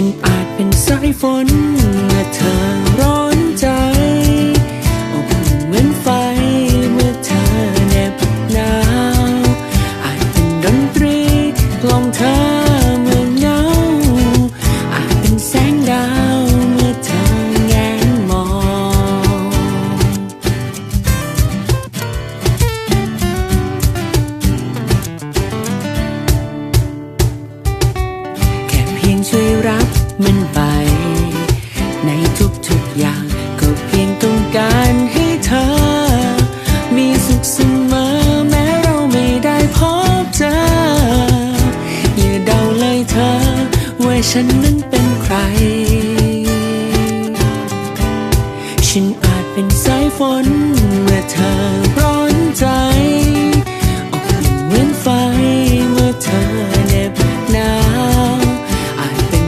ฉันอาจเป็นสายฝนเมื่อเธอร้อนใจอบอุ่นเหมือนไฟเมื่อเธอเหน็บหนาวอาจเป็นดนตรีกล่อมเธอ ฉันนั้นเป็นใคร ฉันอาจเป็นสายฝนเมื่อเธอ